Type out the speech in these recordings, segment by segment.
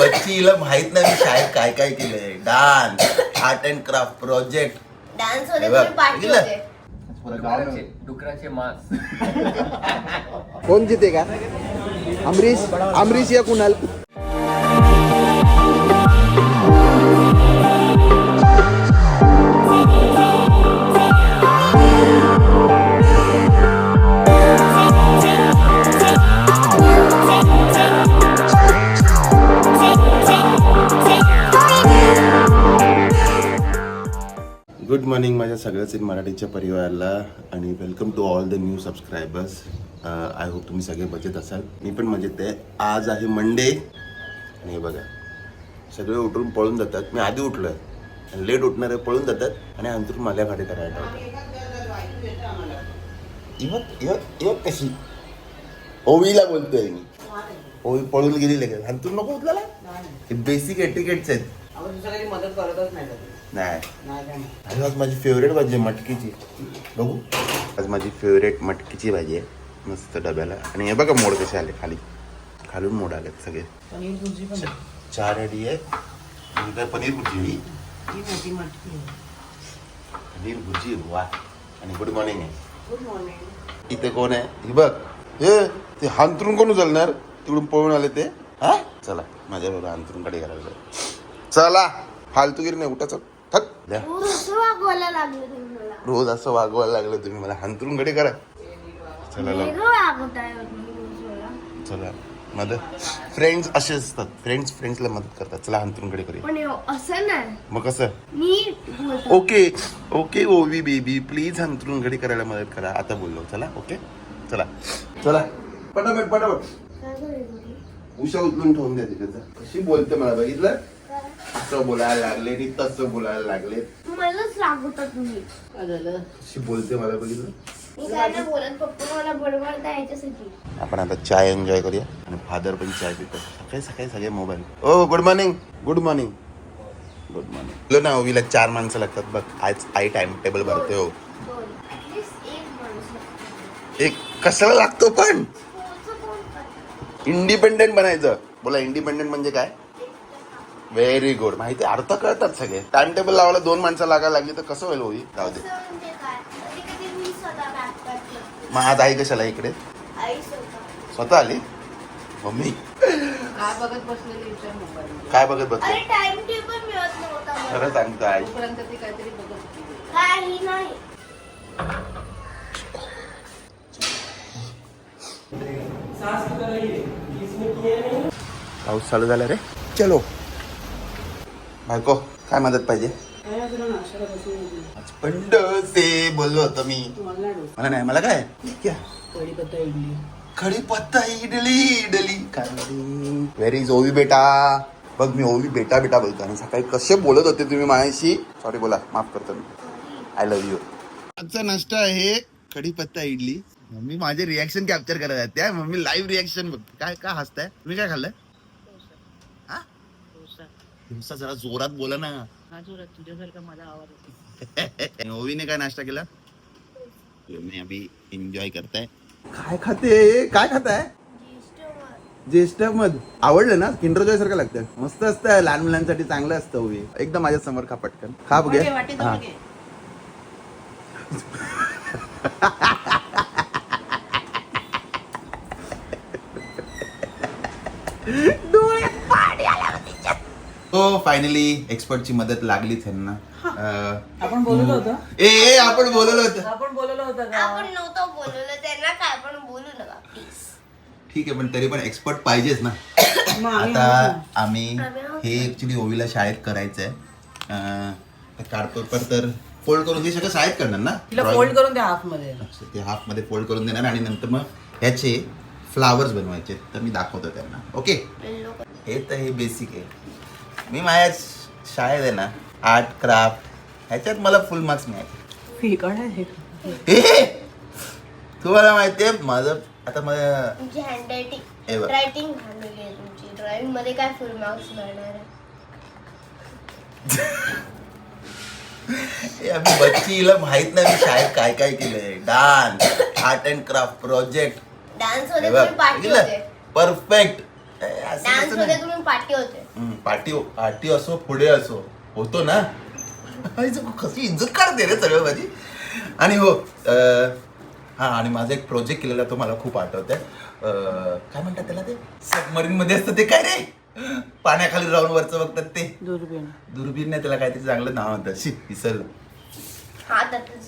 बच्चीला माहीत नाही मी शाळेत काय काय केलंय. Dance art and craft project डान्समध्ये हे? होते. डुकराचे डुकराचे मांस. कोण जिते का अमरीश अमरीश या कुणाल? मॉर्निंग माझ्या सगळ्याच इन मराठीच्या परिवाराला आणि welcome to all the new subscribers I hope तुम्ही सगळे मजेत असाल. मी पण मजेत आहे. आज आहे मंडे आणि हे बघा सगळे उठून पळून जातात. मी आधी उठलोय. आणि लेट उठणारे पळून जातात आणि अंतरून माझ्या गाडी करायला इवक इवक इवक कशी? ओवीला बोलतोय मी. ओवी पळून गेली लगेच. अंतरून नको उठला हे बेसिक एटिकेट्स आहेत. मदत करतच नाही. नाही. आणि आज माझी फेवरेट भाजी आहे मटकीची. बघू. आज माझी फेवरेट मटकीची भाजी आहे मस्त डब्याला. आणि हे बघा मोड कसे आले खाली. खालून मोड आलेत सगळे. चार रेडी आहे काय पनीर आहे. पनीर भुर्जी वा. आणि गुड मॉर्निंग आहे. Good morning. इथे कोण आहे? ही बघ. हे ते हांतरून कोण उचलणार? तिकडून पळून आले ते. हा? चला. माझ्या बरोबर हांतरून कडे घालायला. चला. फालतूगिरी नाही उठा चल. थक. द्या रोज असं वागवायला लागले तुम्ही मला. रोज असं वागवायला लागलं तुम्ही मला. हांतरून कडे करा. चला लवकर. वेगळं वागवताय तुम्ही रोज मला. चला. मदत. फ्रेंड्स असे असतात. फ्रेंड्स फ्रेंड्सला मदत करतात. चला अंतरूनकडे करूया. पण हे असं नाही. मग कसं? मी बोलतो. Okay. Okay Ovi baby. Please अंतरूनकडे करायला मदत करा. आता बोललो. चला ओके? चला. चला. पटापट पटापट. काय करायचं? तू? उषा उचलून ठेवून द्या तिकडचं. कशी बोलते मला बघितलं? असं बोलायला लागले आणि तसं बोलायला लागले मलाच रागवता तुम्ही. काय झालं? कशी बोलते मला बघितलं. मी काय नाही बोलत पप्पा मला बडबडता याच्यासाठी. आपण आता चाय एन्जॉय करूया. आणि फादर पण चाय पितात. सकाळी सकाळी सगळे mobile oh good morning good morning good morning ना ओवीला चार माणसं लागतात बघ. आज आई टाइम टेबल भरते हो. दोन ऍटलीस्ट एक माणूस लागतो. एक कशाला लागतो पण? पोहोचं कोण करतं? इंडिपेंडेंट बनायचं. बोला इंडिपेंडेंट म्हणजे काय? व्हेरी गुड माहिती अर्थ कळतात सगळे. टाइम टेबल लावायला दोन माणसं लागायला लागली तर कसं होईल ओवी जाऊ दे. असं म्हणजे आई कशाला इकडे? आई स्वतः. आली? मम्मी. काय बघत बसलेली मोबाईल काय बघत बसले? अरे टाइम टेबल मिळत नव्हता मला. खरं सांगतो आई. तोपर्यंत ती काहीतरी बघत होती. काही नाही. पाऊस चालू झाला रे. चलो. बायको काय मदत पाहिजे? पंड से बोललो होतो मी. मला नाही मला काय? खडी पत्ता इडली. इडली काय व्हेरी इज ओवी बेटा? बघ मी ओवी बेटा बेटा बोलतो आणि सकाळी कसे बोलत होते तुम्ही माझ्याशी सॉरी बोला माफ करतो मी. आय लव्ह यू आजचा नाश्ता आहे कढीपत्ता इडली. मम्मी माझे रिॲक्शन कॅप्चर करत आहेत त्या मम्मी लाईव्ह रिॲक्शन बघ काय काय हसताय? तुम्ही काय खाल्लंय दिवसा जरा जोरात बोला ना. हा जोरात. तुझ्यासारखा आवाज येतो. ओवीने काय नाश्ता केला? मी अभी एन्जॉय करताय. काय खाते? काय खाताय? ज्येष्ठ मध आवडलं ना? किंडर जॉय सारखं लागतं. मस्त असतं. लहान मुलांसाठी चांगलं असतं ओवी एकदम माझ्यासमोर खा पटकन. खा बघे हा. हो फायनली एक्सपर्टची मदत लागलीच ह्यांना अं, आपण बोललो होतो. ए ए, आपण बोललो होतो. आपण बोललो होतो का? आपण नव्हतं बोलवलं त्यांना काय पण बोलू नका प्लीज ठीक आहे पण तरी पण एक्सपर्ट पाहिजेच ना. मग आम्ही आता आम्ही हे ऍक्च्युली ओवीला शाळेत करायचंय. कार्ड पेपर तर फोल्ड करून हे सगळं शाळेत करणार ना? तिला Drawing. फोल्ड करून द्या हाफमध्ये ते हाफमध्ये फोल्ड करून देणार आणि नंतर मग ह्याचे फ्लावर्स बनवायचे तर मी दाखवतो त्यांना. ओके हे तर हे बेसिक आहे. मी माझ्या शाळेत आहे ना आर्ट क्राफ्ट ह्याच्यात मला फुल मार्क्स मिळाले. आहे. हे! तुम्हाला माहितीये माझं आता माझं तुमची हे हँडरायटिंग. रायटिंग घालवली आहे तुमची. ड्रॉइंगमध्ये काय फुल मार्क्स मिळणार आहे? हे आम्ही बच्चीला माहीत नाही मी शाळेत काय काय केलंय. Dance art and craft project dance हे मध्ये पार्टी? होते. परफेक्ट डान्समध्ये तुम्ही पार्टी होते. पार्टी पार्टी असो पुढे असो होतो ना? कशी इज्जत काढते रे सगळं माझी. आणि हो हा आणि माझा एक प्रोजेक्ट केलेला तो मला खूप आठवत आहे काय म्हणतात त्याला ते? सबमरीन मध्ये असतं ते काय रे? पाण्याखाली राहून वरचं बघतात ते. दुर्बीण. दुर्बीण नाही त्याला काहीतरी चांगलं नाव होतं शी विसरलं. हा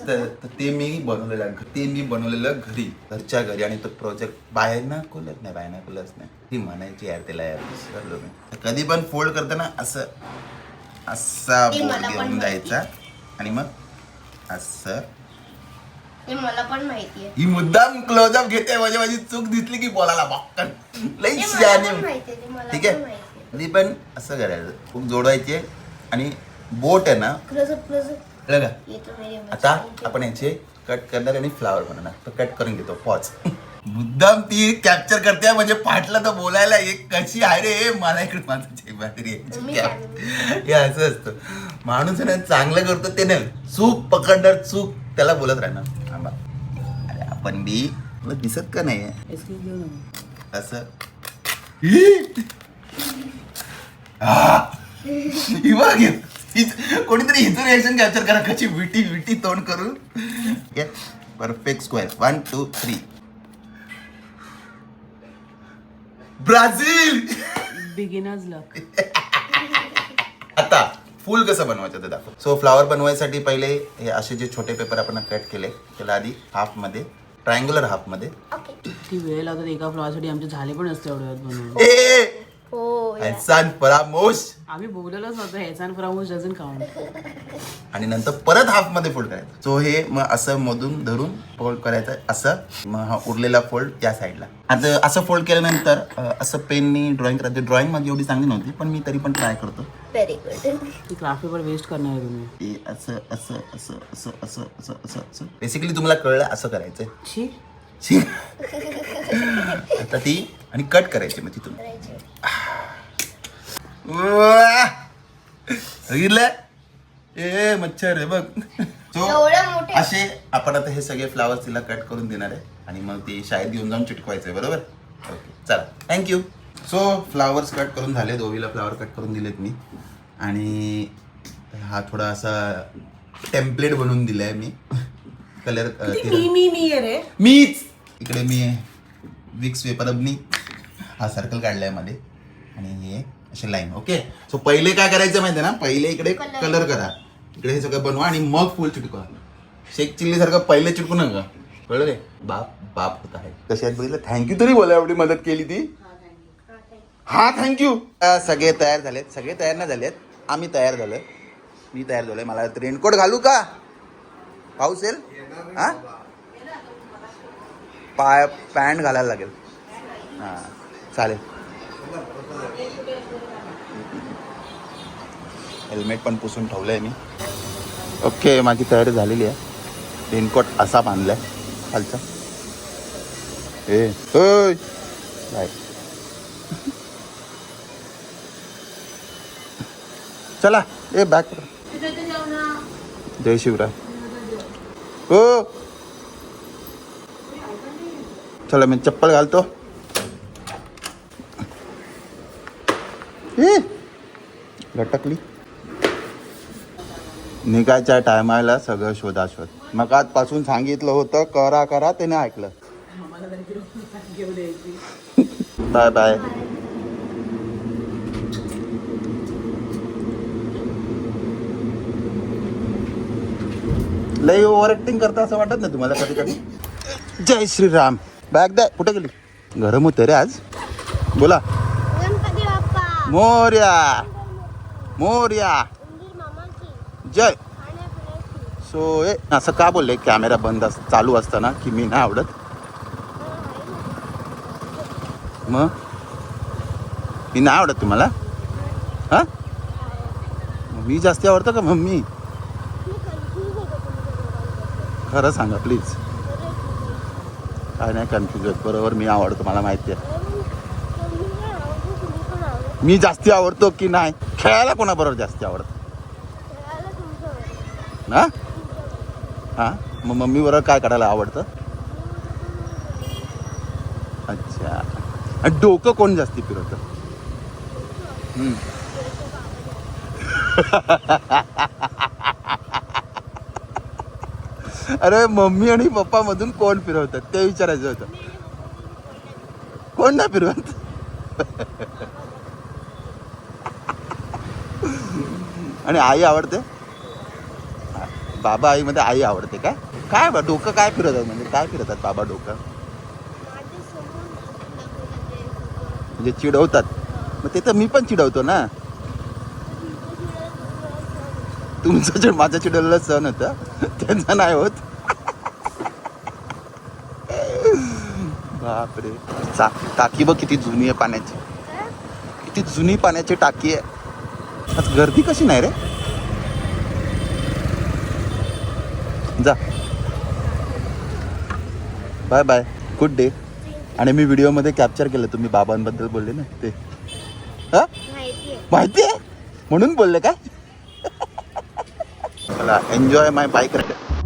तर तर ते मी बनवलेलं. ते मी बनवलेलं घरी घरच्या घरी. आणि तो प्रोजेक्ट बाहेर ना खुलत नाही बाहेर ना खुलत नाही. ती म्हणायची यार त्याला यार विसरलो मी. कधी पण फोल्ड करताना असं असा पण घेऊन. जायचा. आणि मग असं मला पण माहिती आहे. ही मुद्दाम क्लोजअप घेते. म्हणजे माझी चूक दिसली की बोलायला बाक्कन लई ठीक आहे? कधी पण असं करायचं. खूप जोडायचे. आणि बोट आहे ना कळलं का आता आपण याचे कट करणार आणि फ्लावर बनवणार. तर कट करून घेतो. पॉज मुद्दाम ती कॅप्चर करते म्हणजे फाटलं तर बोलायला एक कशी आहे रे? मला इकडे माझं जे बाहेर तुम्ही यायची. हे असं असतं. माणूस आहे ना चांगलं करतो ते नाही. चूक पकडणार चूक त्याला बोलत राहणार. थांबा. अरे आपण बी तुला दिसत का नाही? असं. ही! ही बघ कोणीतरी हिचं रिएक्शन कॅप्चर करा कशी विटी विटी तोंड करून. Perfect square one two three Brazil! Beginners luck आता फुल कसं बनवायचं ते दाखव. सो फ्लावर बनवायसाठी पहिले हे असे जे छोटे पेपर आपण कट केले त्याला आधी हाफमध्ये ट्रायंग्युलर हाफमध्ये. ओके किती वेळ लागतात एका फ्लॉवरसाठी आमचे झाले पण असते एवढ्या वेळात बनवून ए हो परामोश. आम्ही बोललेलोच होतो ह्याचा डझन काउंट आणि नंतर परत हाफमध्ये फोल्ड करायचं. सो हे मग असं मधून धरून फोल्ड करायचं असं. मग हा उरलेला फोल्ड त्या साईडला. आता असं फोल्ड केल्यानंतर अं, असं पेननी ड्रॉइंग करायचं. ड्रॉइंग माझी एवढी चांगली नव्हती पण मी तरी पण ट्राय करतो. व्हेरी गुड ती क्राफ्ट पेपर वेस्ट करणार आहे तुम्ही. हे असं असं असं असं असं असं असं असं. बेसिकली तुम्हाला कळलं असं करायचं छी शी. आता ती आणि कट करायची मग तिथून. ए मच्छर आहे बघ. मोठे असे आपण आता हे सगळे फ्लावर्स तिला कट करून देणार आहे. आणि मग ते शाळेत घेऊन जाऊन चिटकवायचं आहे बरोबर? ओके चला. थँक्यू सो फ्लावर्स कट करून झाले. दोघीला फ्लावर कट करून दिलेत मी. आणि हा थोडा असा टेम्पलेट बनवून दिलाय मी. कलर मी मी मी आहे रे. मीच! इकडे मी विक्स पेपरनी हा सर्कल काढलायमध्ये. आणि हे असे लाईन ओके सो पहिले काय करायचं माहिती ना? पहिले इकडे. कलर करा. इकडे हे सगळं बनवा आणि मग फुल चिटकवा. शेक चिल्ली सारखं पहिले चिटकू नका. कळलं रे? बाप बाप होत आहे. कशी आहेत बघितलं. थँक्यू तरी बोला एवढी मदत केली ती. हा थँक्यू सगळे तयार झालेत. सगळे तयार नाही झालेत? आम्ही तयार झालोय. मी तयार झालोय. मला रेनकोट घालू का? पाऊस येईल? हा? पाय पॅन्ट घालायला लागेल. हां. चालेल. हेल्मेट पण पुसून ठेवलं आहे मी. ओके माझी तयारी झालेली आहे. रेनकोट असा बांधलाय. खालचा. ए होय बाय. चला ए बॅग जय शिवराय. हो चला मी चप्पल घालतो. लटकली. निघायच्या टायमाला सगळं शोधाशोध. मग आजपासून सांगितलं होतं करा करा त्याने ऐकलं. Bye bye. लई ओव्हर ऍक्टिंग करता असं वाटत नाही तुम्हाला कधी कधी? जय श्रीराम. बॅग द्या कुठे गेली? गरम होते रे आज. बोला. मोर्या. मोर्या. जय. सो ए असं का बोलले? कॅमेरा बंद अस चालू असताना की मी नाही आवडत. मग? मी नाही आवडत तुम्हाला? हा? मी जास्ती आवडतं का मम्मी? खरं सांगा प्लीज काय नाही कन्फ्युज बरोबर मी आवडतो मला माहिती आहे अरे मग तुम्ही पण आवडतो, तुम्ही पण आवडतो. मी जास्ती आवडतो की नाही? खेळायला कोणाबरोबर जास्ती आवडतं? ना हां? मग मम्मी बरोबर काय करायला आवडतं? अच्छा. आणि डोकं कोण जास्ती फिरवतं. अरे मम्मी आणि पप्पा मधून कोण फिरवतात ते विचारायचं होतं. कोण नाही फिरवत? आणि आई आवडते? बाबा आईमध्ये आई आवडते काय काय बा डोकं काय फिरवतात म्हणजे? काय फिरवतात बाबा डोकं? म्हणजे चिडवतात. मग ते तर मी पण चिडवतो ना. तुमचं जे माझं चिडवलेलं सण होतं त्यांचं नाही होत. बापरे. चा टाकी बघ किती जुनी आहे पाण्याची. किती जुनी पाण्याची टाकी आहे. आज गर्दी कशी नाही रे? जा. बाय बाय गुड डे आणि मी व्हिडिओमध्ये कॅप्चर केलं तुम्ही बाबांबद्दल बोलले ना ते. हा? माहिती आहे म्हणून बोलले काय? चला enjoy my bike ride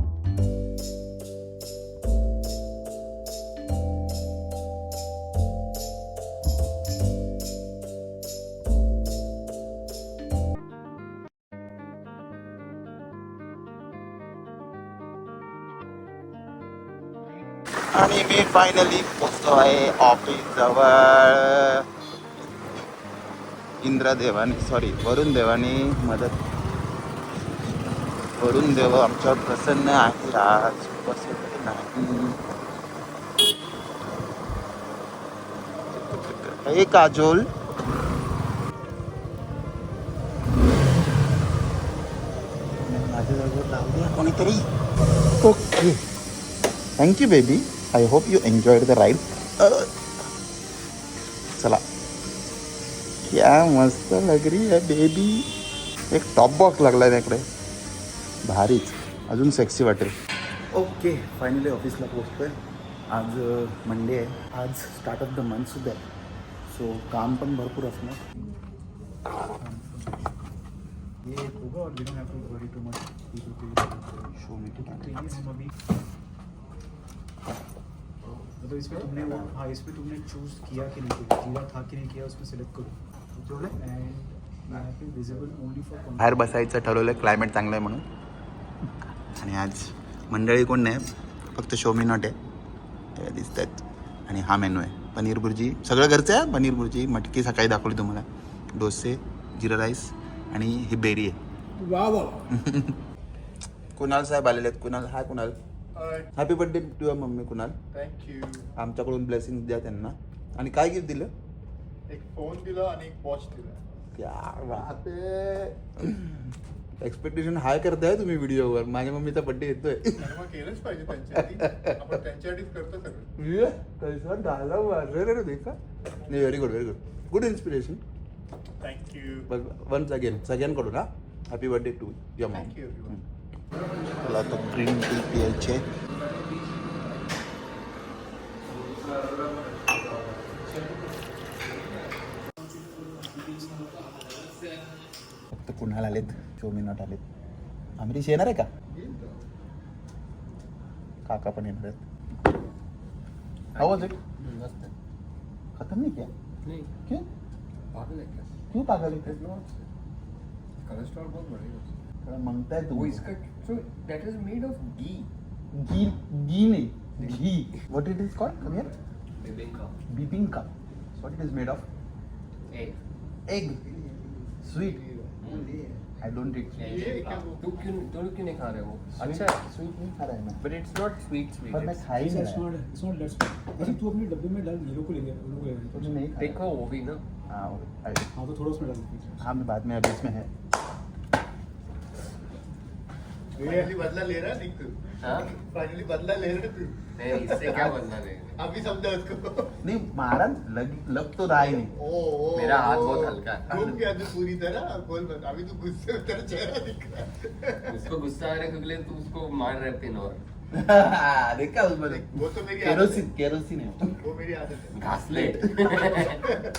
finally पोचतो आहे ऑफिस जवळ. इंद्रदेवाने सॉरी वरुण देवाने मदत. वरुण देव आमच्यावर प्रसन्न आहे. आज बसवले नाही. हे काजोल. माझ्या द्या कोणीतरी. Okay. Thank you baby I hope you enjoyed the ride चला. क्या मस्त लग रही है बेबी एक टॉप बॉक्स लागला आहे इकडे भारीच. अजून सेक्सी वाटेल. ओके फायनली ऑफिसला पोचतोय आज मंडे आहे. आज स्टार्ट ऑफ द मंथ सुद्धा आहे. सो काम पण भरपूर असणार ये एक होगा और we don't have to worry too much show me previous हम अभी मतलब इसमें तुमने वो हाँ इसमें तुमने चूज किया कि नहीं किया जीरा था कि नहीं किया उसमें सिलेक्ट करो। एंड यहाँ पे विजिबल ओनली फॉर बाहेर बसायचं ठरवलं क्लायमेट चांगलं आहे म्हणून. आणि आज मंडळी कोण नाही फक्त शोमी नॉट आहे. हे दिसत आहेत आणि हा मेनू आहे. पनीर भुर्जी सगळं घरचं आहे पनीर भुर्जी मटकी सकाळी दाखवली तुम्हाला. डोसे जिरा राईस आणि ही बेरी आहे. वाह वाह. कुणाल साहेब आलेले आहेत. Kunal hi Kunal. Happy birthday to your mummy Kunal thank you आमच्याकडून ब्लेसिंग द्या त्यांना. आणि काय गिफ्ट दिलं? एक फोन दिला आणि एक वॉच दिला. एक्सपेक्टेशन हाय करताय तुम्ही व्हिडिओवर माझ्या मम्मीचा बर्थडे येतोय. केलंच पाहिजे त्यांच्यासाठीच करतो डाला मार रे देखा. नाही very good very good good inspiration thank you once again सगळ्यांकडून हा. हॅपी बर्थडे टू यम everyone. मला तो ग्रीन टी पियायचे. फक्त कुणाला आलेत? चोमिनॉट आलेत. अमरीश येणार आहे का? काका पण येणार आहेत. हाऊ वॉज इट मस्त खत्म नहीं. किया? पागल है क्या? क्यों पागल है कोलेस्ट्रॉल बहुत बढ़ेगा थोड़ा माँगता है वो इसका so that is made of ghee. Ghee ghee नहीं ghee. What it is called come here bibinka. Bibinka what it is made of egg. Egg sweet I don't eat ये तू क्यों तुम क्यों नहीं खा रहे हो? अच्छा स्वीट नहीं खा रहा है मैं but it's not sweet sweet पर मैं खा ही नहीं इट्स रहा। नॉट इट्स नॉट दैट्स अच्छा तू अपने डब्बे में डाल ये लोग को ले गया उन लोग को ले गया नहीं देखो वो भी ना। हाँ हाँ तो थोड़ा उसमें डाल दीजिए हाँ मैं बाद में अभी इसमें है। फाइनली बदला ले रहा निक। हाँ? फाइनली बदला ले रहा तू। नहीं इससे क्या बनना है अभी समझा उसको। नहीं मारा लग लग तो रहा ही नहीं। ओ ओ मेरा हाथ बहुत हल्का है। घूम गया तू पूरी तरह बोल मत अभी तू गुस्से में तेरा चेहरा दिख रहा है। उसको गुस्सा आ रहा है क्योंकि तू उसको मार रहे पिन और देखा उसमें वो तो मेरी आदत केरोसिन केरोसिन है। वो मेरी आदत है। घासलेट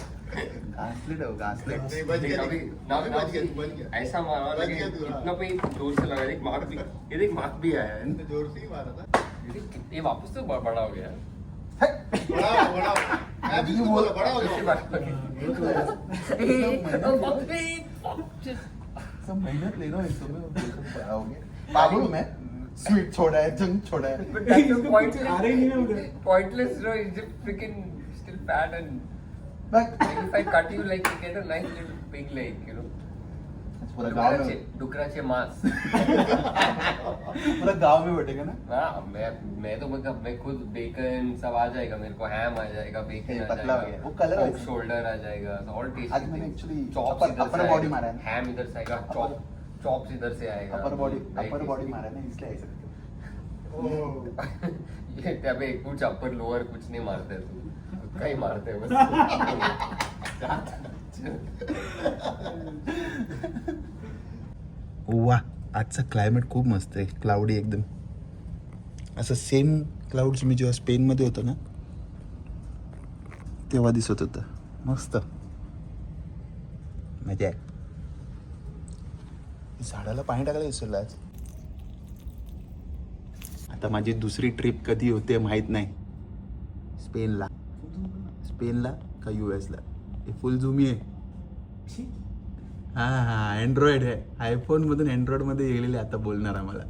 घासलेट है घासलेट नहीं बच गया अभी ना ना बच गया बच गया। ऐसा मारा लेकिन गया तू, हाँ। इतना पे ज़ोर से लगा देख मार्क भी ये देख मार्क भी आया है। तो ज़ोर से ही मारा था। ये वापस तो बड़ा हो गया। बड़ा बड़ा मैं भी बोला बड़ा हो गया। सब मेहनत ले रहा हूँ इसको मैं आओगे पागल मैं। स्वीट छोड़ा है जंक छोड़ा है। But that's so आ रही नहीं है But if I cut you, like you get a nice little big leg, you know. पूरा गाँव डुकराचे में डुकराचे मांस पूरा गाँव में बैठेगा ना हाँ मैं मैं तो मतलब मैं खुद बेकन सब आ जाएगा मेरे को हैम आ जाएगा बेकन आ पतला हो गया। जाएगा वो colour pork वैसे। shoulder आ जाएगा ऑल टेस्टी आज मैंने actually body मारा है हैम इधर से आएगा चॉप चॉप्स इधर से आएगा upper body Very upper tasty. Body मारा ना इसलिए ऐसा ये कुछ अपर लोअर कुछ नहीं मारते तू काही वा आजचा क्लायमेट खूप मस्त आहे. क्लाउडी एकदम. असं सेम क्लाउड्स मी जेव्हा स्पेनमध्ये होतो ना तेव्हा दिसत होतं. मस्त. मजा आहे. झाडाला पाणी टाकायला विसरलं आज. आता माझी दुसरी ट्रिप कधी होते माहीत नाही. स्पेनला स्पेनला का यू एसला? हे फुल झुमी आहे हा हा अँड्रॉइड आहे आयफोन मधून अँड्रॉइडमध्ये गेलेले आता बोलणार आम्हाला.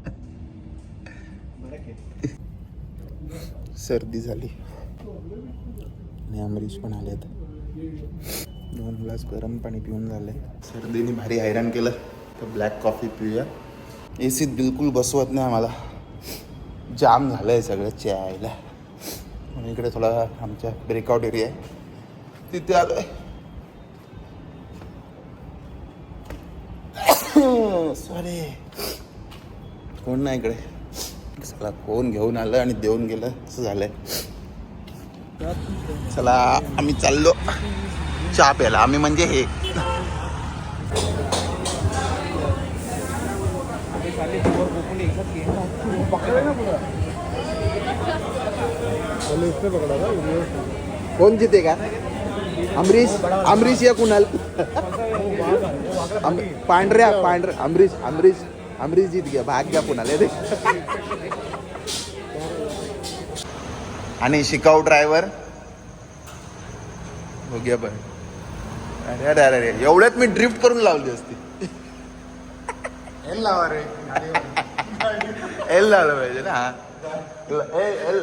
सर्दी झाली. आणि अमरीश पण आले आता दोन ग्लास गरम पाणी पिऊन झाले. सर्दीने भारी हैराण केलं. तर ब्लॅक कॉफी पिऊया. ए सीत बिलकुल बसवत नाही आम्हाला. जाम झालं आहे सगळं चायला म्हणून इकडे थोडा आमच्या ब्रेकआउट एरिया आहे. तिथे आलो आहे सॉरी कोण नाही इकडे. चला कोण घेऊन आलं आणि देऊन गेलं असं झालंय. चला आम्ही चाललो. चहा प्यायला. आम्ही म्हणजे हे. कोण जितेगा अमरीश अमरीश या कुणाल? पांढऱ्या पांढऱ्या अमरीश अमरीश अमरीश जीत गया भाग गया कुणाल हे देख. आणि शिकाऊ ड्रायव्हर हो गया पण अरे अरे अरे अरे एवढ्यात मी ड्रिफ्ट करून लावली असती. एल लावा रे एल लावलं पाहिजे ना ए- एल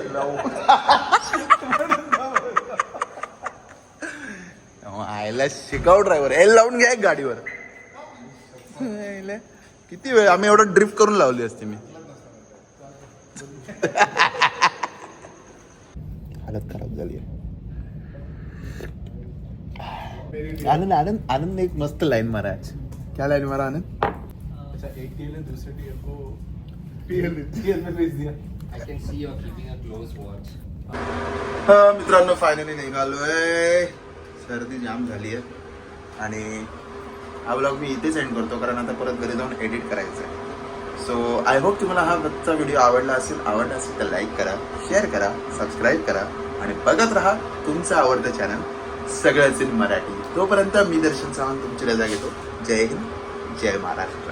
आयला शिकाऊ ड्रायव्हर एल लावून घ्या एक गाडीवर. किती वेळ? आम्ही एवढं ड्रिफ्ट करून लावली असते मी. हालत खराब झाली आनंद आनंद आनंद एक मस्त लाईन मारा आज. क्या लाईन मारा आनंद? अच्छा एक टीएल ने दूसरे टीएल को में भेज दिया. हा मित्रांनो फायनली निघालोय सर्दी जाम झाली आहे. आणि हा ब्लॉग मी इथेच एंड करतो कारण आता परत घरी जाऊन एडिट करायचं आहे सो आय होप तुम्हाला हा आजचा व्हिडिओ आवडला असेल आवडला असेल तर लाईक करा शेअर करा सबस्क्राईब करा. आणि बघत राहा तुमचं आवडतं चॅनल सगळ्याच इन मराठी. तोपर्यंत मी दर्शन सावंत तुमची रजा घेतो. जय हिंद जय महाराष्ट्र.